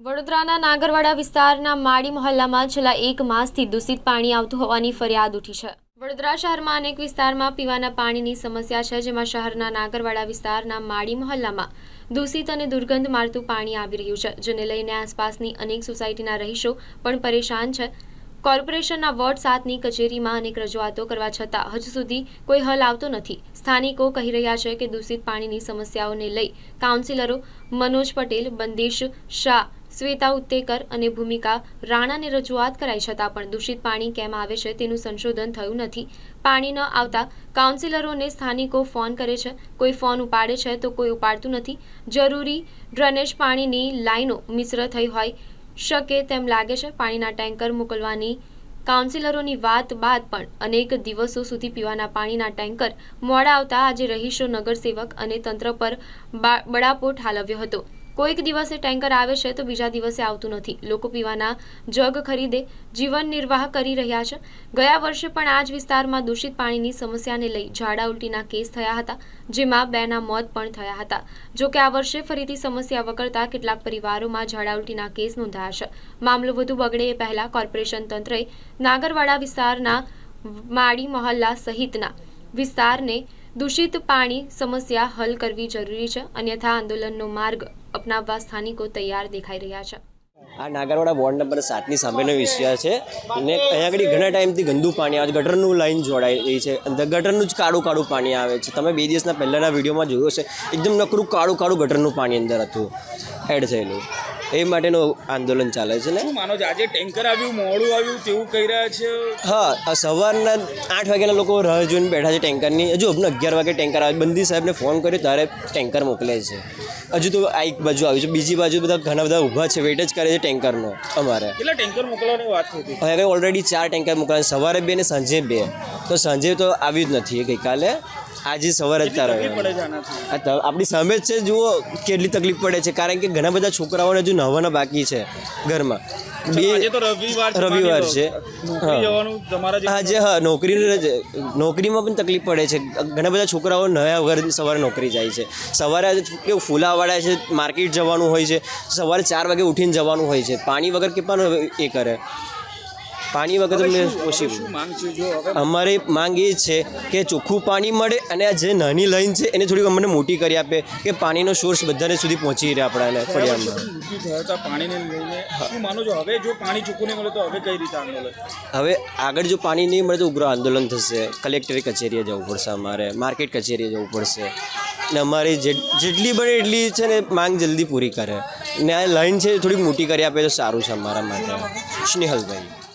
વડોદરાના નાગરવાડા વિસ્તારના માળી મહોલ્લામાં છેલ્લા એક માસથી દૂષિત પાણી આવતું હોવાની ફરિયાદ ઉઠી છે. વડોદરા શહેરમાં અનેક વિસ્તારમાં પીવાના પાણીની સમસ્યા છે, જેમાં શહેરના નાગરવાડા વિસ્તારના માળી મહોલ્લામાં દૂષિત અને દુર્ગંધ મારતું પાણી આવી રહ્યું છે, જેને લઈને આસપાસની અનેક સોસાયટીના રહીશો પણ પરેશાન છે. કોર્પોરેશનના વોર્ડ સાતની કચેરીમાં અનેક રજૂઆતો કરવા છતાં હજુ સુધી કોઈ હલ આવતો નથી. સ્થાનિકો કહી રહ્યા છે કે દૂષિત પાણીની સમસ્યાઓને લઈ કાઉન્સિલરો મનોજ પટેલ, બંદીશ શાહ શ્વેતા ઉત્તેકર અને ભૂમિકા રાણાને રજૂઆત કરાઈ છતાં પણ દૂષિત પાણી કેમ આવે છે તેનું સંશોધન થયું નથી. પાણી ન આવતા કાઉન્સિલરોને સ્થાનિકો ફોન કરે છે. કોઈ ફોન ઉપાડે છે તો કોઈ ઉપાડતું નથી. જરૂરી ડ્રેનેજ પાણીની લાઈનો મિશ્ર થઈ હોય શકે તેમ લાગે છે. પાણીના ટેન્કર મોકલવાની કાઉન્સિલરોની વાત બાદ પણ અનેક દિવસો સુધી પીવાના પાણીના ટેન્કર મોડા આવતા આજે રહીશો નગરસેવક અને તંત્ર પર બા- બળાપો ઠાલવ્યો હતો. કોઈક દિવસે ટેન્કર આવે છે તો બીજા દિવસે આવતું નથી. લોકો પીવાના જગ ખરીદે, જીવન નિર્વાહ કરી રહ્યા છે. ગયા વર્ષે પણ આ જ વિસ્તારમાં દૂષિત પાણીની સમસ્યાને લઈ ઝાડા ઉલટીના કેસ થયા હતા, જેમાં બેના મોત પણ થયા હતા. જો કે આ વર્ષે ફરીથી સમસ્યા વકરતા કેટલાક પરિવારોમાં ઝાડા ઉલટીના કેસ નોંધાયા છે. મામલો વધુ બગડે એ પહેલા કોર્પોરેશન તંત્રએ નાગરવાડા વિસ્તારના માળી મહોલ્લા સહિતના વિસ્તારને દૂષિત પાણી સમસ્યા હલ કરવી જરૂરી છે. અન્યથા આંદોલનનો માર્ગ અપનાવવા સ્થાનિકો તૈયાર દેખાઈ રહ્યા છે. આ નાગરવાડા વોર્ડ નંબર સાતની સામેનો વિષય છે ને અહીંયા આગળ ઘણા ટાઈમથી ગંદુ પાણી આવે છે. ગટરનું લાઈન જોડાઈ રહી છે. અંદર ગટરનું જ કાળું કાળું પાણી આવે છે. તમે બે દિવસના પહેલાંના વિડીયોમાં જોયું છે એકદમ નકરું કાળું કાળું ગટરનું પાણી અંદર હતું એડ થયેલું. એ માટેનું આંદોલન ચાલે છે ને? માનો છો આજે ટેન્કર આવ્યું મોડું આવ્યું તેવું કહી રહ્યા છે? હા આ સવારના આઠ વાગ્યાના લોકો રાહ જોઈને બેઠા છે ટેન્કરની. હજુ અમને અગિયાર વાગે ટેન્કર આવે બંદી સાહેબને ફોન કર્યો ત્યારે ટેન્કર મોકલે છે. હજુ તો આ એક બાજુ આવ્યું છે. બીજી બાજુ બધા ઘણા બધા ઊભા છે વેઇટ જ કરે છે ટેન્કરનો અમારે. કેટલા ટેન્કર મોકલવાની વાત હતી? હવે ઓલરેડી ચાર ટેન્કર મોકલાય સવારે બે ને સાંજે બે. તો સાંજે તો આવ્યું જ નથી ગઈકાલે. આજે સવારે જ તાર આપણી સામે જ છે જુઓ કેટલી તકલીફ પડે છે. કારણ કે ઘણા બધા છોકરાઓને હજુ નહાવાના બાકી છે ઘરમાં. બે તો રવિવાર છે, રવિવાર છે. આજે હા નોકરી નોકરીમાં પણ તકલીફ પડે છે. ઘણા બધા છોકરાઓ નયા વગર સવારે નોકરી જાય છે. સવારે કેવું ફૂલાવાળા છે માર્કેટ જવાનું હોય છે. સવારે ચાર વાગે ઉઠીને જવાનું હોય છે. પાણી વગર કે પણ એ કરે. પાણી વગર અમને ઓછી અમારી માંગ એ છે કે ચોખ્ખું પાણી મળે અને આ જે નાની લાઈન છે એને થોડીક અમને મોટી કરી આપે કે પાણીનો સોર્સ બધાને સુધી પહોંચી રહે આપણાને ફળિયામાં. હવે આગળ જો પાણી નહીં મળે તો ઉગ્ર આંદોલન થશે. કલેક્ટરી કચેરીએ જવું પડશે અમારે માર્કેટ કચેરીએ જવું પડશે. ને અમારી જે જેટલી બને એટલી છે ને માંગ જલ્દી પૂરી કરે. ને આ લાઈન છે એ થોડીક મોટી કરી આપે તો સારું છે અમારા માટે. સ્નેહલભાઈ